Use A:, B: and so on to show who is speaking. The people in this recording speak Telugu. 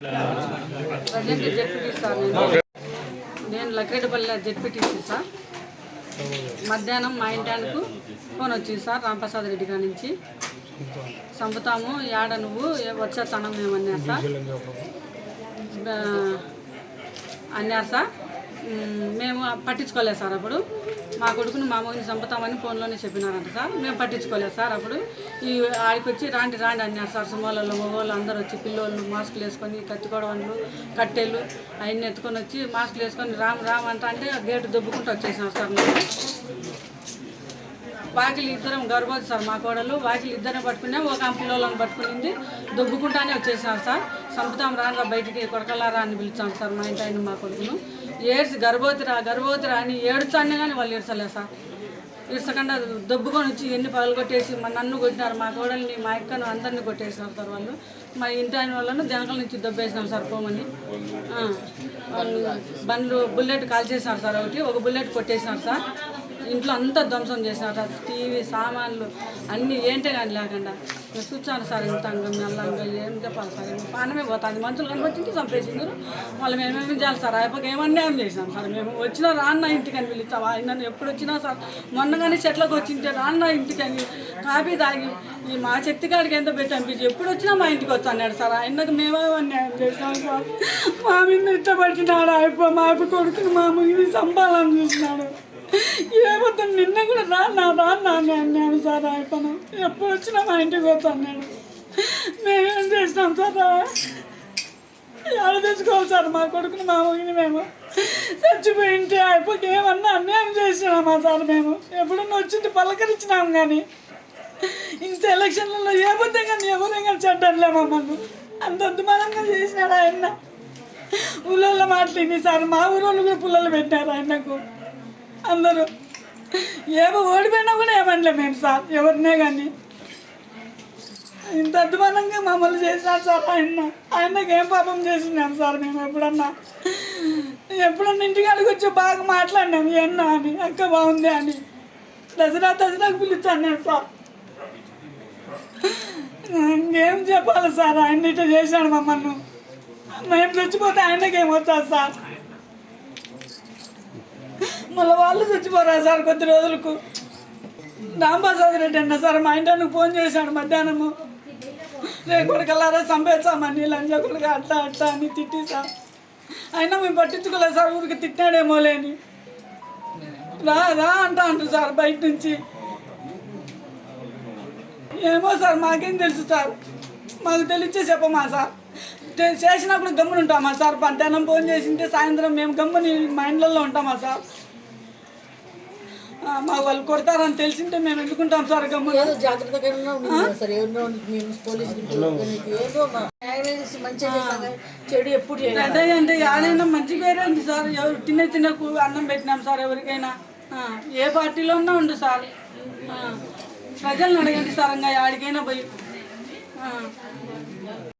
A: ప్రజెంట్ జెడ్పీటీ సార్ నేను. నేను లక్రేటిపల్లి జెడ్పీటీసీ సార్. మధ్యాహ్నం మా ఇంటానికి ఫోన్ వచ్చింది సార్ రాంప్రసాద్ రెడ్డి గారి నుంచి. చంపుతాము ఏడ నువ్వు వచ్చే తనం ఏమన్నారు సార్? అన్నారు సార్. మేము పట్టించుకోలేదు సార్ అప్పుడు. మా కొడుకుని మా చంపుతామని ఫోన్లోనే చెప్పినారంట సార్. మేము పట్టించుకోలేదు సార్ అప్పుడు. ఈ ఆడికి వచ్చి రాండి రాండి అన్నారు సార్. సుమాలలో మగవాళ్ళు అందరూ వచ్చి పిల్లోళ్ళు మాస్కులు వేసుకొని కత్తికోడవన్లు కట్టెలు అవన్నీ ఎత్తుకొని వచ్చి మాస్కులు వేసుకొని రామ్ రామ్ అంట అంటే గేటు దొబ్బుకుంటూ వచ్చేసినారు సార్ మేము వాకిలి ఇద్దరం గర్భవతి సార్ మా కోడలు. వాకిలి ఇద్దరం పట్టుకున్నాం ఒక పిల్లోళ్ళని పట్టుకునింది. దొబ్బుకుంటానే వచ్చేసినారు సార్. సంపుతాం రారా బయటికి కొడకలారా అని పిలిచాం సార్ మా ఇంటి ఆయన మా కొడుకును. ఏడ్చి గర్భవతిరా గర్భవతిరా అని ఏడుచానే కానీ వాళ్ళు ఏడ్చలేదు సార్. ఇడ్చకుండా దొబ్బుకొని వచ్చి ఎన్ని పగలు కొట్టేసి మా నన్ను కొట్టినారు మా కోడల్ని మా అక్కను అందరినీ కొట్టేసినారు సార్ వాళ్ళు. మా ఇంటి ఆయన వాళ్ళను జనకల నుంచి దొబ్బేసినాం సార్ పోమని వాళ్ళు బండ్లు బుల్లెట్ కాల్చేసినారు సార్ ఒకటి ఒక బుల్లెట్ కొట్టేసినారు సార్. ఇంట్లో అంతా ధ్వంసం చేసినారు సార్. టీవీ సామాన్లు అన్నీ ఏంటే కానీ లేకుండా. చూచాను సార్ ఇంత అంగం ఏం చెప్పాలి సార్? పానమే పోతుంది. మనుషులు కనిపించింది చంపేసిండ్రు. వాళ్ళు మేమేమి చేయాలి సార్? అయిపోయి ఏమన్యాయం చేసినాం సార్. మేము వచ్చినా రాన్న ఇంటికి అని పిలుస్తాం ఆయన ఎప్పుడు వచ్చినా సార్ మొన్న కానీ చెట్లకు వచ్చింటే రాన్న ఇంటికి అని కాఫీ తాగి ఈ మా శక్తి కాడికి ఎంత పెట్టి? అనిపించి ఎప్పుడు వచ్చినా మా ఇంటికి వచ్చి అన్నాడు సార్ ఆయనకు మేమే అన్యాయం చేసినాం సార్? మా మీద ఇష్టపట్టినాడు అయిపో మాకు కొడుకుని మా ముగిని సంపాదన చూసినాడు. ఏమొద్దు నిన్న కూడా రాన్నా రాన్నా అని అన్నాను సార్ అయిపోయినా ఎప్పుడు వచ్చినా మా ఇంటికి వచ్చి నేను. మేమేం చేసినాం సార్? ఎలా తెచ్చుకోవాలి సార్? మా కొడుకుని మా ముగిని మేము. చచ్చిపోయింటే అయిపోయి ఏమన్నా అన్యాయం చేసినామా సార్ మేము. ఎప్పుడన్నా వచ్చింది పలకరించినాం కానీ. ఇంత ఎలక్షన్లలో ఏముందే కానీ ఎవరే కానీ చెడ్డలే మమ్మల్ని. అంత అద్దుమానంగా చేసినాడు ఆయన. ఊళ్ళో మాట్లాడింది సార్ మా ఊరోళ్ళు కూడా పుల్లలు పెట్టారు ఆయనకు. అందరూ. ఏమో ఓడిపోయినా కూడా ఏమనలే మేము సార్ ఎవరినే కానీ. ఇంత అద్భుతంగా మమ్మల్ని చేసినారు సార్ ఆయన. ఆయనకి ఏం పాపం చేసినాం సార్ మేము ఎప్పుడన్నా. ఎప్పుడన్నా ఇంటికాడికి వచ్చి బాగా మాట్లాడినాం ఏమన్నా అని అక్క బాగుంది అని. దసరా దసరాకు పిలుస్తాను నేను సార్. ఇంకేం చెప్పాలి సార్ ఆయన ఇట్లా చేశాడు మమ్మల్ని. మేము చచ్చిపోతే ఆయనకేమొచ్చా సార్? మళ్ళీ వాళ్ళు చచ్చిపోరా సార్ కొద్ది రోజులకు. రాంబాసాద్ రెడ్డి అన్న సార్ మా ఇంటానికి ఫోన్ చేశాడు మధ్యాహ్నము. రేపటి కల్లారా చంపేస్తామని కొడుకు అట్లా అట్లా అని తిట్టి సార్. అయినా మేము పట్టించుకోలేదు సార్ ఊరికి తిట్టాడేమో లేని. రా రా అంటా అంటారు సార్ బయట నుంచి. ఏమో సార్ మాకేం తెలుసు సార్. మాకు తెలిస్తే చెప్పమా సార్. చేసినప్పుడు గమ్మున ఉంటామా సార్? మధ్యాహ్నం ఫోన్ చేసింటే సాయంత్రం మేము గమ్ముని మా ఇండ్లలో ఉంటామా సార్? మా వాళ్ళు కొడతారని తెలిసింటే మేము ఎందుకుంటాం సార్
B: ఏదో జాగ్రత్తగా ఉన్నాం సార్ ఏదో మేము పోలీసులు ఏదో మా న్యాయం చేసి మంచిగా చేస్తాం కానీ చెడు ఎప్పుడు చేయలేదు.
A: అదే అంటే ఆడైనా మంచి పేరే ఉంది సార్. ఎవరు తినే తినకు అన్నం పెట్టినాం సార్ ఎవరికైనా. ఆ, ఏ పార్టీలో ఉన్నా ఉండు సార్. ఆ, ప్రజలను అడగండి సార్ ఇంకా ఆడికైనా పోయి. ఆ.